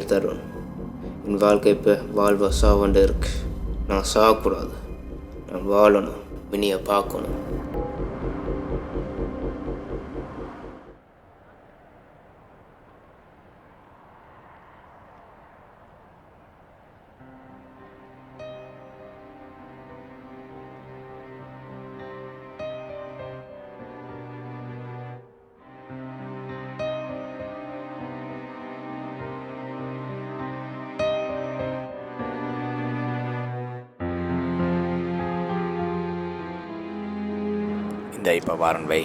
பேர் தருண் என் வாழ்க்கை இப்போ வாழ்வா சாவண்டு இருக்கு. நான் சாகக்கூடாது. நான் வாழணும். வினியை பார்க்கணும். இந்த இப்போ வாரன் வை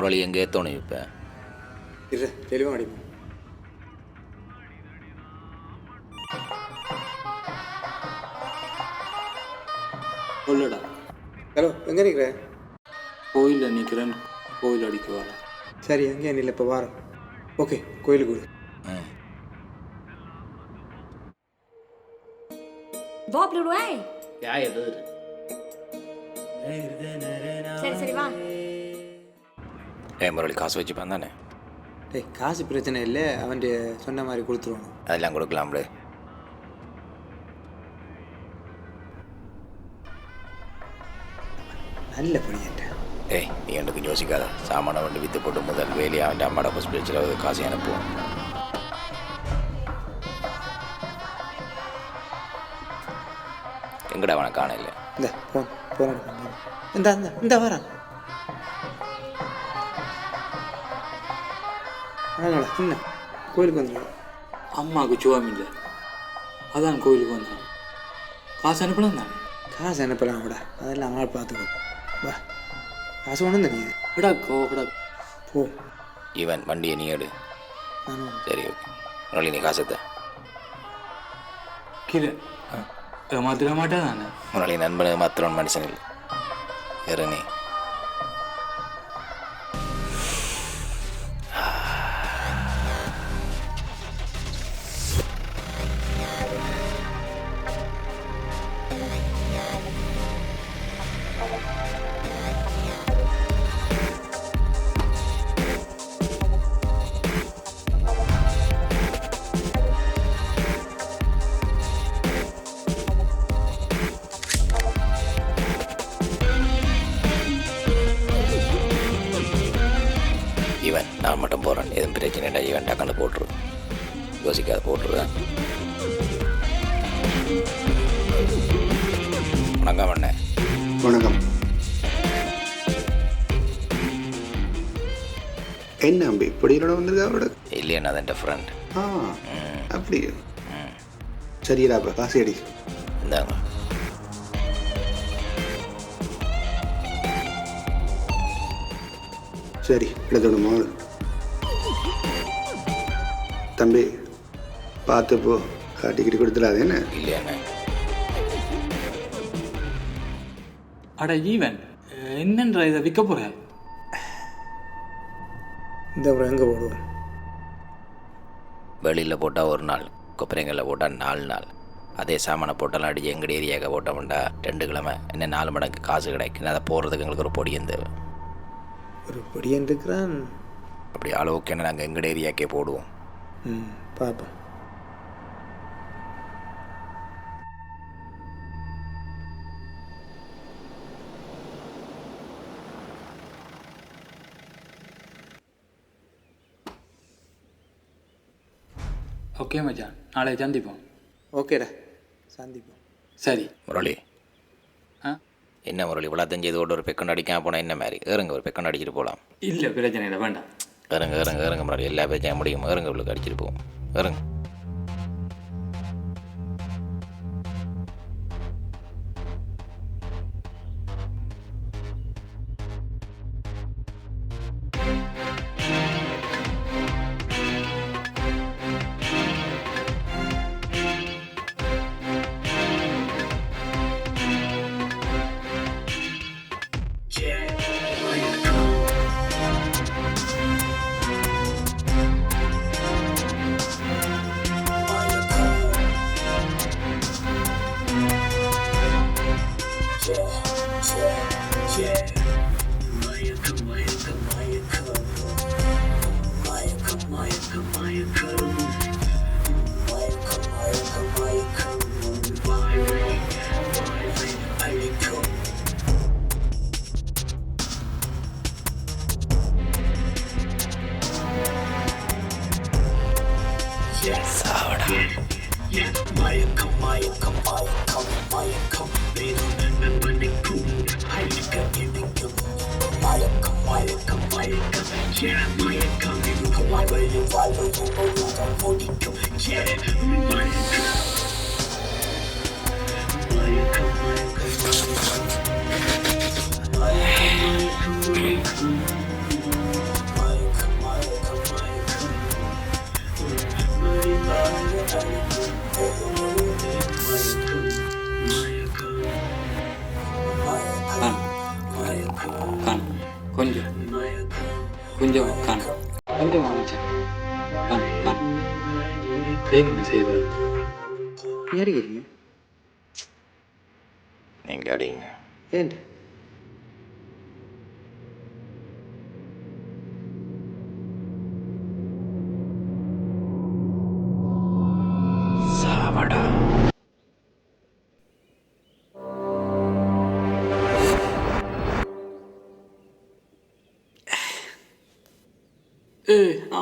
முரளி எங்கே ஏற்றணும் இப்போ இரு தெளிவாக அடிப்போம் சொல்லடா ஹலோ எங்கே நிற்கிற கோயிலில் நிற்கிறேன் கோயில் அடிக்க வர. சரி எங்கே நில்ல இப்போ வாரம் ஓகே கோயிலுக்கு விடு ம் வா விடுவேன் யா எது சரி சரி வா. ஏ முரளி காசு வச்சுப்பான் தானே டேய் காசு பிரச்சனை இல்லை அவன் சொன்ன மாதிரி கொடுத்துருவானு அதெல்லாம் கொடுக்கலாம்ல நல்ல பணியாட்ட ஏய் நீ எனக்கு யோசிக்காத. சாமான வண்டி வித்து போட்டு முதல் வேலையை அவன் அம்மாட ஹாஸ்பிட்டல் காசு அனுப்புவோம். எங்கடா அவனை காணல இந்த போன் போன் இந்த இந்த வரான். வாங்கடா என்ன கோயிலுக்கு வந்துடும் அம்மாவுக்கு சுவாமி இல்லை. அதான் கோயிலுக்கு வந்தோம். காசு அனுப்பலாம் தானே? காசு அனுப்பலாம் விட. அதெல்லாம் ஆள் பார்த்துக்கோ. வா. காசு ஒன்றும் தெரியாது எடா கோடா போ. இவன் வண்டியை நீ எடு. சரி ஓகே. முரளி நீ காசத்தை கீழே. ஏமாத்திட மாட்டா தானே? முரளி நண்பனை மாத்திரம் மனுஷன் இல்லை. வேற நீ. என்னோட வந்திருக்கா அவட இல்லையா அது என் ஃப்ரெண்ட் ஆ அப்படி சரிடா இப்போ காசு அடி இந்தாங்க. சரி எடுத்துடுமா தம்பி பார்த்து போ. காட்டிக்கிட்டு கொடுத்துடாது என்ன? இல்லையாண்ணே அட ஈவன் என்னன்ற இதை விற்க போகிற இந்த அப்புறம் எங்கே போடுவோம்? வெளியில் போட்டால் ஒரு நாள் கொப்பரைங்களில் போட்டால் நாலு நாள். அதே சாமானை போட்டாலும் அடிச்சு எங்கடி ஏரியாக்க போட்டோம்டா ரெண்டு கிழமை. என்ன நாலு மடங்கு காசு கிடைக்கும். அதை போடுறதுக்கு எங்களுக்கு ஒரு பொடியும் தேவை ஒரு பொடியன் இருக்கிறான் அப்படி அளவுக்கு என்ன நாங்கள் எங்கட ஏரியாக்கே போடுவோம்? ம் பார்ப்போம். ஓகே மச்சான். நாளை சந்திப்போம். ஓகேடா. சந்திப்போம். சரி. முரளி. ஆ? என்ன முரளி இவ்வளோத்தையும் செய்து ஓட ஒரு பெக்கண்ட் அடிக்காம போனால் என்ன மாதிரி? ஏறுங்க ஒரு பெக்கண்ட் அடிச்சிட்டு போகலாம் இல்லை பிரச்சனை இல்லை வேண்டாம். ஏறுங்க ஏறுங்க ஏறுங்க முரளி. எல்லா பேச்சையும் முடியும். ஏறுங்க இவ்வளோ அடிச்சிட்டு போவோம். ஏறுங்க. கொஞ்சம் காணும் கொஞ்சம் காணும் காணும் என்ன செய்வது யாரு கேட்குங்க நீங்கள் அடிங்க ஏன்?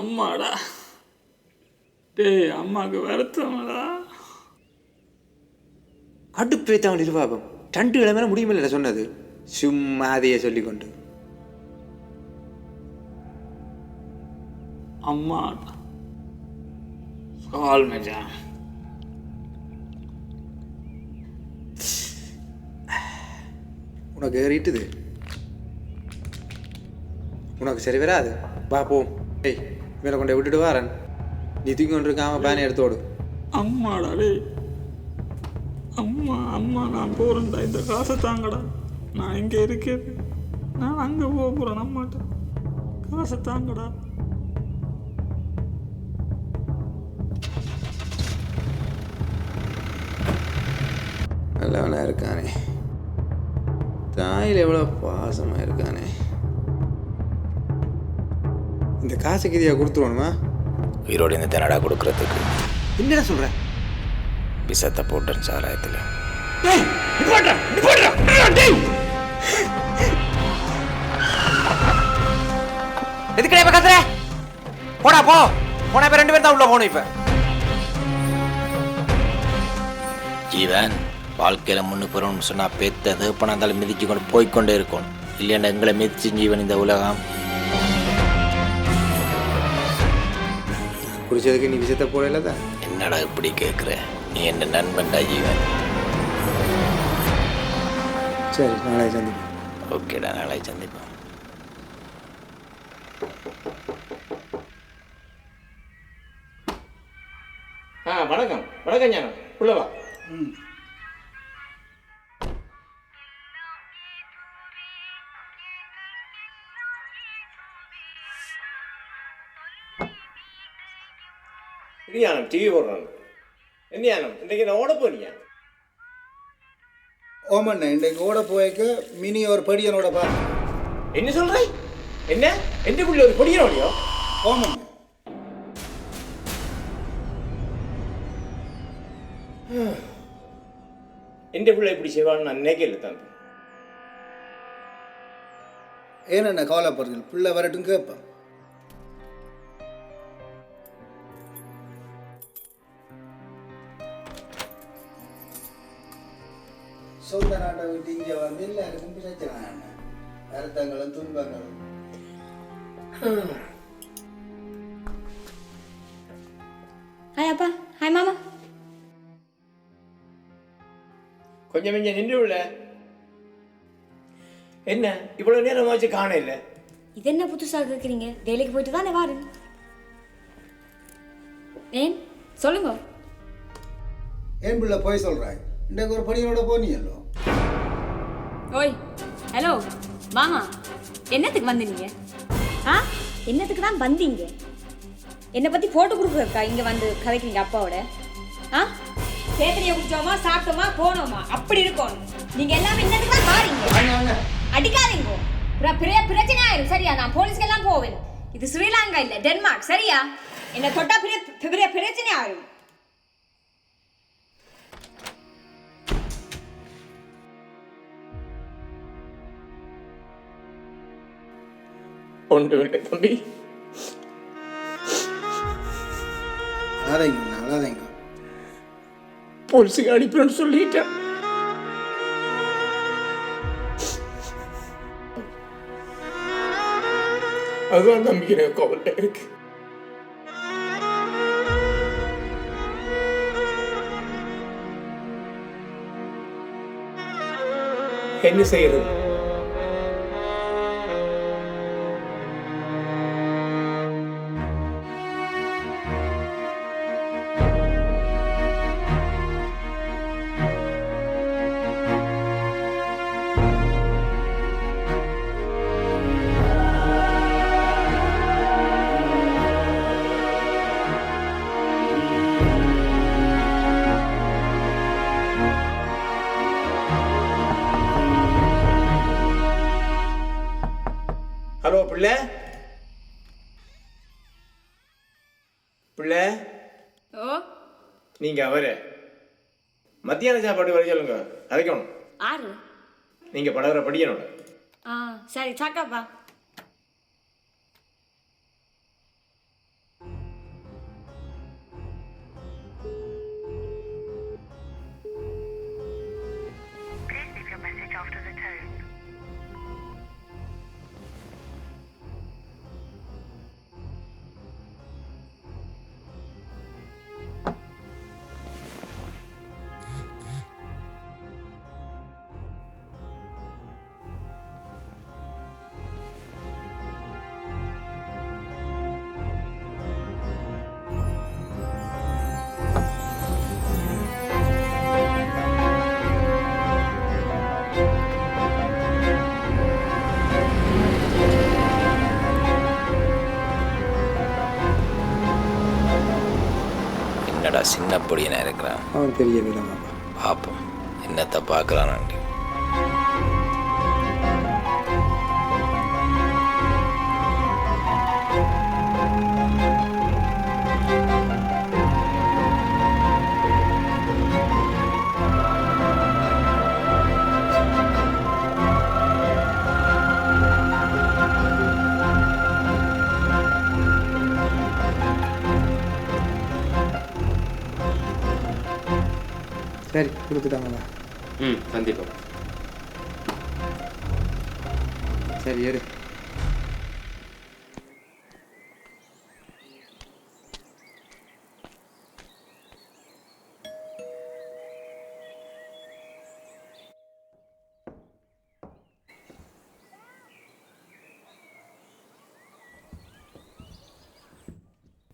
அம்மாடா. டேய் அம்மாவுக்கு வருத்தமாடா. அடுப்பு வைத்தவங்க நிர்வாகம். ரெண்டு கிழமை முடியுமில்ல சொன்னது. சும்மா அதையே சொல்லிக்கொண்டு. அம்மாடா கால் மச்சான் உனக்கு ஏறிட்டுது. உனக்கு சரி வராது. வா போ. ஏய் இவனை கொண்டு விட்டுட்டு வாரன். நீ தூக்கி கொண்டு இருக்காம பேனை எடுத்தோடு அம்மாடா டேய். அம்மா அம்மா நான் போகிறேன்டா இந்த காசை தாங்கடா. நான் இங்கே இருக்கேன். நான் அங்கே போக போகிறேன் அம்மாட்ட. காசை தாங்கடா. நல்லவனா இருக்கானே. தாயில் எவ்வளோ பாசமாக இருக்கானே. இந்த காசுக்கு இதையா கொடுத்துருவானுமா உயிரோடு இந்த தினடா கொடுக்கறதுக்கு? என்னடா சொல்கிற விஷத்தை போட்டேன் சாராயத்தில் எதுக்குடா இப்ப கத்துற? போடா போ. போனா இப்ப ரெண்டு பேரும் தான் உள்ள போகணும் இப்ப. ஜீவன் வாழ்க்கையில் முன்னு போகிறோம்னு சொன்னால் பெத்த தேப்பனா இருந்தாலும் மிதிச்சு கொண்டு போய்க்கொண்டே இருக்கணும். இல்லைன்னா எங்களை மிதிச்சு ஜீவன் இந்த உலகம். குடிச்சதுக்கு நீ விஷயத்தை போடல தான் என்னடா இப்படி கேட்குற நீ என்ன நண்பன்டா ஜீவன் சரி நாளை சந்திப்போம். ஓகேடா நாளை சந்திப்போம். ஆ வணக்கம். வணக்கம் ஞானம். உள்ளவா இது ஞானம் டிவி போடுறாங்க. என்ன ஞானம் இன்றைக்கு நான் ஓட போறீங்க ஓமண்ண இன்றைக்கு ஓட போய்க்க மினி ஒரு படியனோட பா என்ன சொல்ற? என்ன? எந்த புள்ள ஒரு பொடியனோடையோ ஓமண்ண எந்த பிள்ளை இப்படி செய்வான்னு நான் நினைக்கல தம்பி. ஏனண்ணா கவலைப்படுறீங்க பிள்ளை வரட்டும் கேட்பேன் சொந்த நாட்டை விட்டு இங்கே வந்து எல்லாருக்கும் பிரச்சனை அண்ணா வருத்தங்களும் துன்பங்களும். ஹாய் அப்பா. ஹாய் மாமா. கொஞ்சம் கொஞ்சம் நின்று உள்ள என்ன இவ்வளவு நேரமாச்சு காண இல்லை இது என்ன புதுசாக கேட்குறீங்க வேலைக்கு போயிட்டு தானே வாரேன் ஏன்? சொல்லுங்க. ஏன் பிள்ளை போய் சொல்கிறாய் இன்றைக்கு ஒரு படியனோட போனியல்லோ? ஓய் ஹலோ மாமா என்னத்துக்கு வந்தீங்க? ஆ என்னத்துக்கு தான் வந்தீங்க? என்னை பற்றி போட்டு கொடுக்குறக்கா இங்கே வந்து கதைக்கிறீங்க அப்பாவோட. ஆ? சேத்தனையை குடிச்சோமா சாப்பிட்டோமா போனோமா? அப்படி இருக்கணும் நீங்க எல்லாமே என்னத்துக்கு தான் மாறீங்க? அடிக்காதீங்க. பிர- பிர- பிரச்சனை ஆயிரும். சரியா நான் போலீஸ்க்கு எல்லாம் போவேன். இது ஸ்ரீலங்கா இல்ல டென்மார்க். சரியா? என்ன தொட்டா பிர- பிர- பிரச்சனை ஆயிரும். ஒன்று இல்லை தம்பி. அழாதைங்க அழாதைங்க. போலீஸுக்கு அனுப்பினு சொல்லிட்டேன். அதுதான் தம்பி எனக்கு கவலை இருக்கு. என்ன செய்யறது? மத்தியான சாப்பாடு வர சொல்லுங்க. அதைக்கணும் ஆறு. நீங்க படகுற படியனோட ஆ சரி சாக்காப்பா பொடியனா இருக்கிறான். அவன் பெரிய விதமாப்பா பார்ப்போம் என்னத்தை பார்க்குறான் சரி கொடுத்துட்டாங்கண்ணா ம் கண்டிப்பாக சரி ஏறு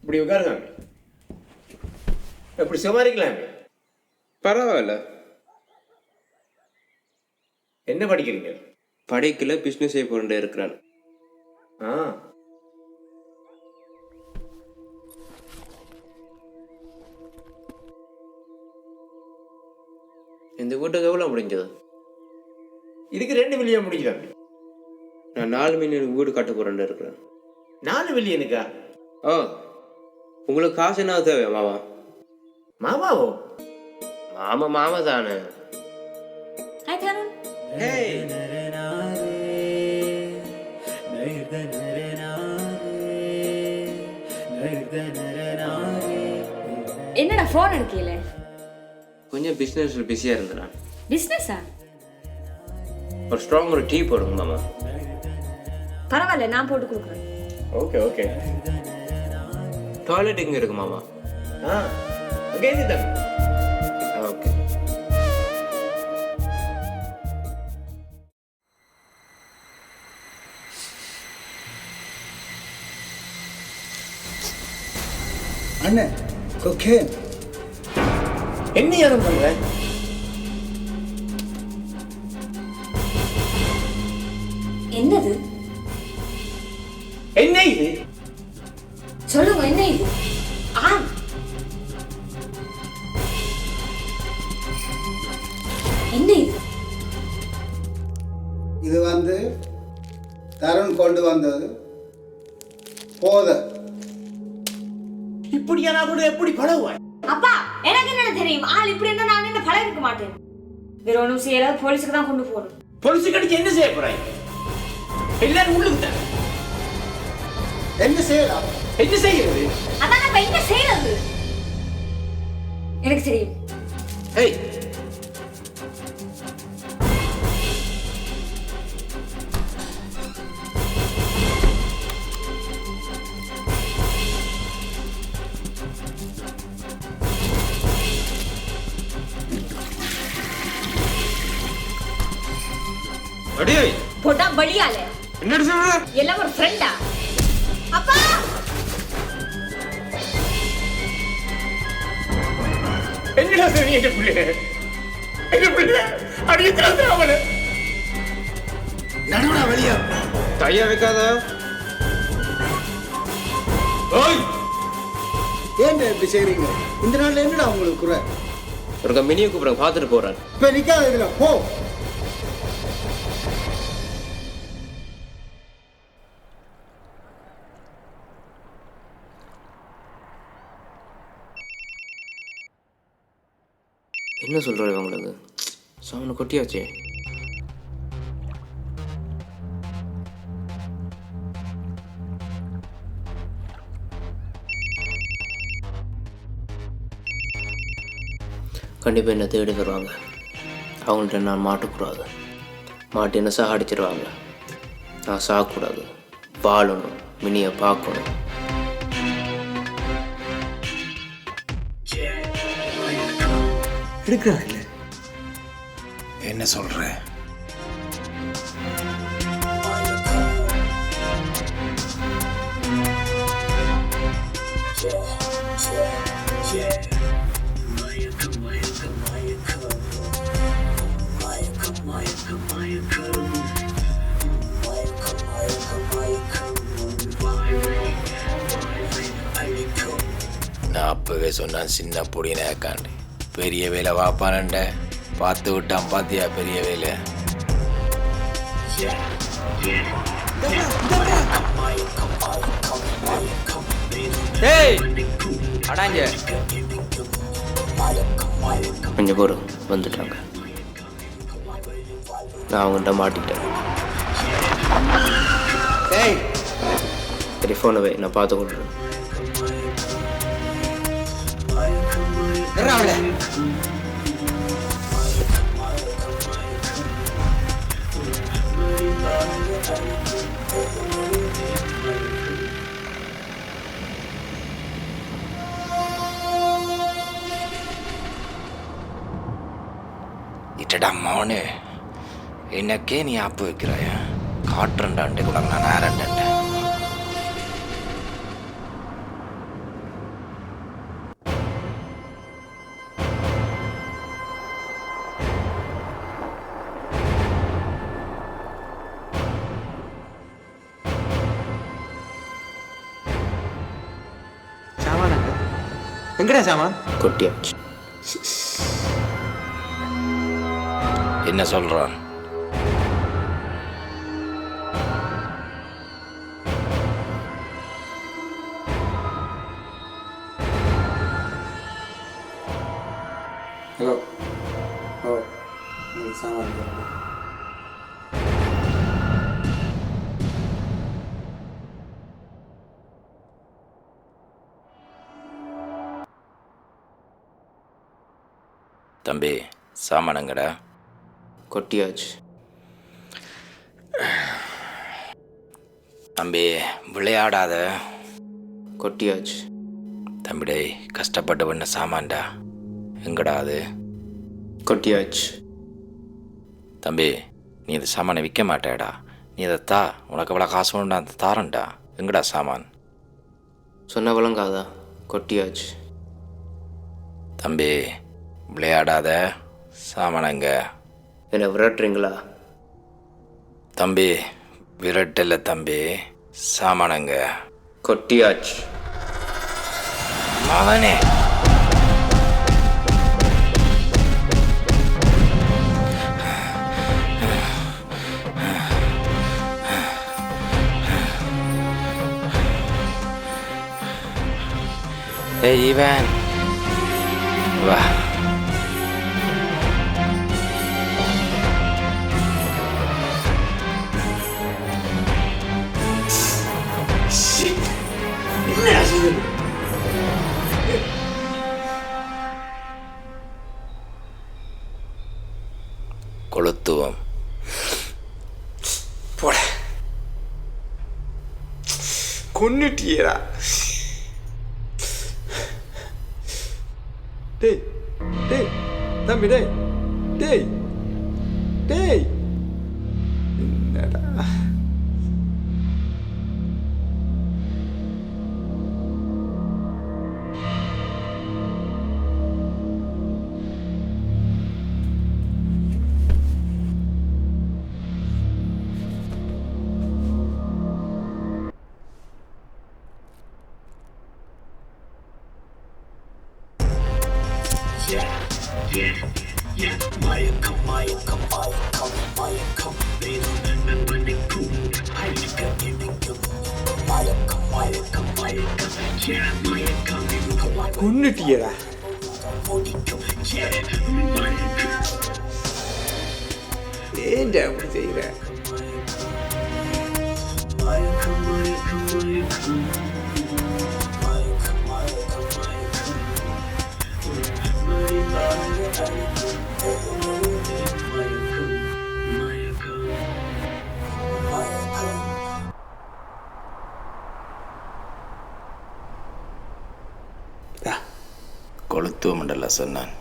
இப்படி உட்காருங்க. இப்படி சுமாரிக்கலாம். பரவாயில்ல. என்ன படிக்கிறீங்க? படிக்கல பிஸ்னஸ் செய்ய போறேன் இருக்கிறான். ஆ. இந்த வீட்டுக்கு எவ்வளோ முடிஞ்சது? இதுக்கு ரெண்டு மில்லியன் முடிக்கிறாங்க. நான் நாலு மில்லியன் வீடு கட்ட போறேன் இருக்கிறேன். நாலு மில்லியனுக்கா ஓ உங்களுக்கு காசு என்ன தேவை மாமா? மாமாவோ? மாமா மாமா தானே. ஹாய் தருண் என்னடா ஃபோன் எடுக்கல? கொஞ்சம் பிஸ்னஸ் பிஸியாக இருந்தேன் நான் பிஸ்னஸா ஒரு ஸ்ட்ராங் ஒரு டீ போடுங்க மாமா. பரவாயில்ல நான் போட்டு கொடுக்குறேன். ஓகே ஓகே டாய்லெட் எங்கே இருக்கு மாமா? ஆ அங்கே இருந்து அண்ணன் கொக்கேன். என்ன யாரும் பண்ற? என்னது? என்ன இது? சொல்லுங்க என்ன இது? இப்படியா நான் கூட எப்படி பழகுவாய்? அப்பா எனக்கு என்ன தெரியும்? ஆள் இப்படி இருந்தா நான் என்ன பழக இருக்க மாட்டேன்? வேற ஒன்றும் செய்யல போலீஸுக்கு தான் கொண்டு போகணும். பொலிசு கடிச்சு என்ன செய்ய போறாய்? எல்லாரும் உள்ளுக்கு என்ன செய்யலாம் என்ன செய்யறது? அதான் நம்ம என்ன செய்யறது? எனக்கு தெரியும். ஹேய் பலியால என்னடி சொல்ற? எல்லாம் ஒரு ஃப்ரெண்டா அப்பா! என்னடா சரி எங்க பிள்ளை? எங்க பிள்ளை? அடிக்கிறாங்க அவனை. நடுவா வெளியா. கையா வைக்காத. ஓய்! ஏன் இப்படி செய்றீங்க? இந்த நாள்ல என்னடா உங்களுக்கு குறை? ஒரு மினியை கூப்பிடுறேன் பார்த்துட்டு போறேன். இப்ப நிக்காத இதுல போ. என்ன சொல்றாரு உங்களுக்கு சாமனை கொட்டியாச்சே. கண்டிப்பாக என்ன தேடி வருவாங்க. அவங்கள்ட்ட நான் மாட்டக்கூடாது. மாட்டு என்ன சாகடிச்சிருவாங்க. நான் சாகக்கூடாது. வாழணும். மினியை பார்க்கணும். எடுக்கிறாங்க என்ன சொல்ற? நான் அப்பவே சொன்னான் சின்ன பொடினேக்காண்டு பெரிய வேலை வாப்பானண்ட பார்த்து விட்டான் பாத்தியா பெரிய வேலை. கொஞ்சம் பொறு வந்துட்டாங்க நான் அவங்கள்ட்ட மாட்டிட்டேன் ஏய். சரி ஃபோனை வை நான் பார்த்து கொண்டுறேன். இட்டடா மோனு. என்னக்கே நீ ஆப்பு வைக்கிறாய? காட்டுறண்டான்ட்டு கூட நான் நேரண்டேன் எங்கடா சாமான் கொட்டியாச்சு என்ன சொல்கிறான் ஹலோ ஓ இந்த சாமான் சாமானங்கடா? கொட்டியாச்சு. தம்பி விளையாடாத. கொட்டியாச்சு. தம்பி டேய் கஷ்டப்பட்டு பண்ண சாமான்டா. எங்கடா அது? கொட்டியாச்சு. தம்பி நீ இந்த சாமானை விற்க மாட்டேடா. நீ இதை தா. உனக்கு எவ்வளோ காசு வேணும்டா அந்த தாரன்டா. எங்கடா சாமான்? சொன்ன விளங்காதா? கொட்டியாச்சு. தம்பி விளையாடாத. சாமானங்க. என்னை விரட்டுறீங்களா? தம்பி விரட்டில்ல தம்பி சாமானங்க. கொட்டியாச்சு. மகனே. ஏய் ஈவன் வா. கொளுத்துவம். போட. கொன்னுட்டியரா டேய் டேய் தம்பி டேய் டேய் டேய். ஏன்டா அப்படி செய்யற கொளுத்துவம் சொன்னான்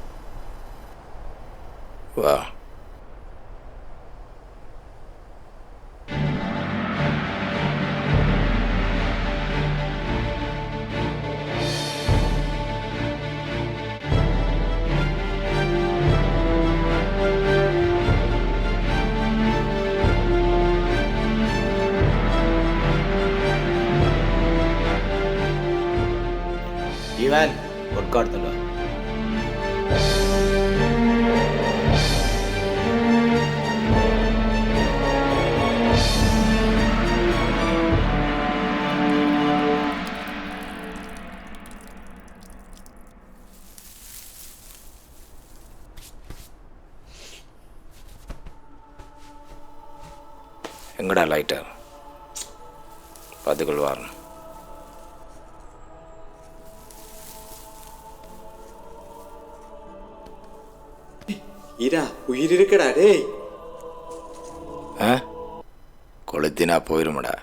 ஈவன் ஒர்க் அவுட் எங்கடா லைட்டர் பார்த்துக்கொள்வார். இரா உயிர் இருக்கடா டேய். ஆ? கொளுத்தினா போயிருமடா.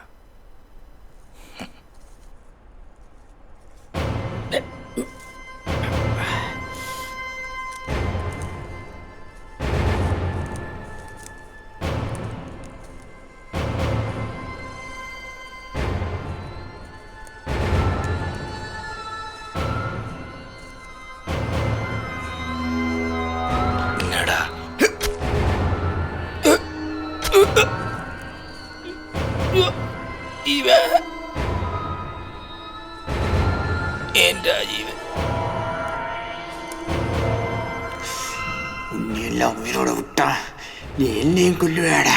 രൂപയുടെ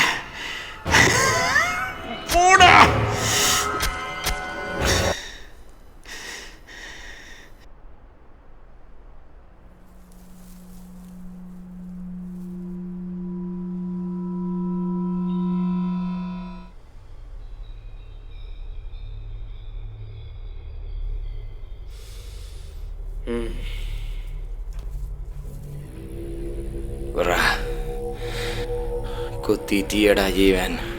Rah. போடா விட்றா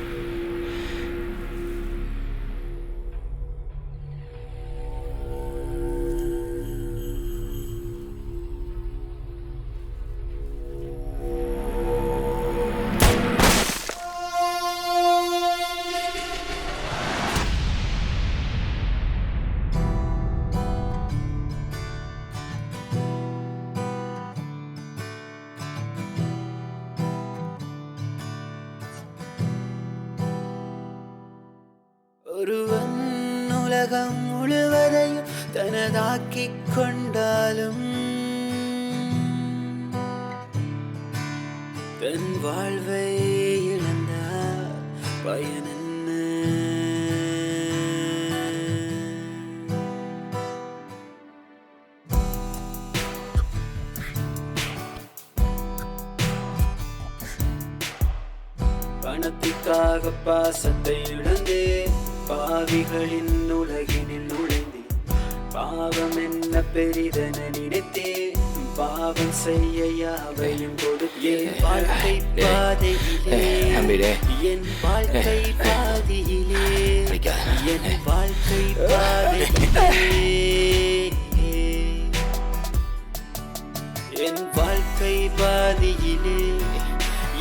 பணத்திற்காக பாசத்தை இழந்தே பாவிகளின் உலகினில் நுழைந்தே பாவம் என்ன பெரிதென நினைத்தே பாவம் செய்ய யாவையும் கொடுத்தே வாழ்க்கை பாதையிலே. என் வாழ்க்கை பாதையிலே. என் வாழ்க்கை பாதையிலே என் வாழ்க்கை பாதையிலே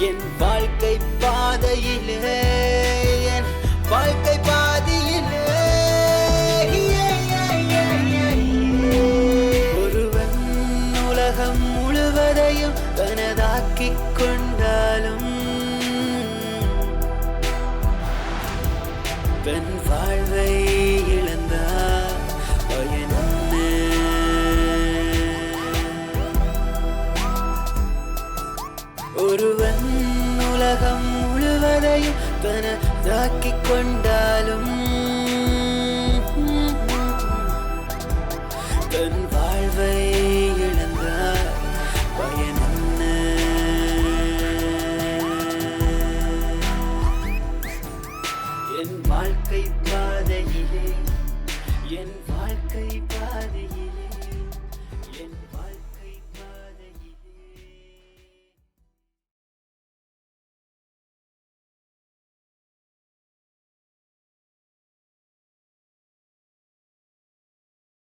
என் வாழ்க்கை பாதையிலே என் வாழ்க்கை பாதியிலே. ஒருவன் உலகம் முழுவதையும் தனதாக்கிக் கொண்டாலும் பெண் வாழ்வை முழுவதையும் தாக்கிக் கொண்டாலும்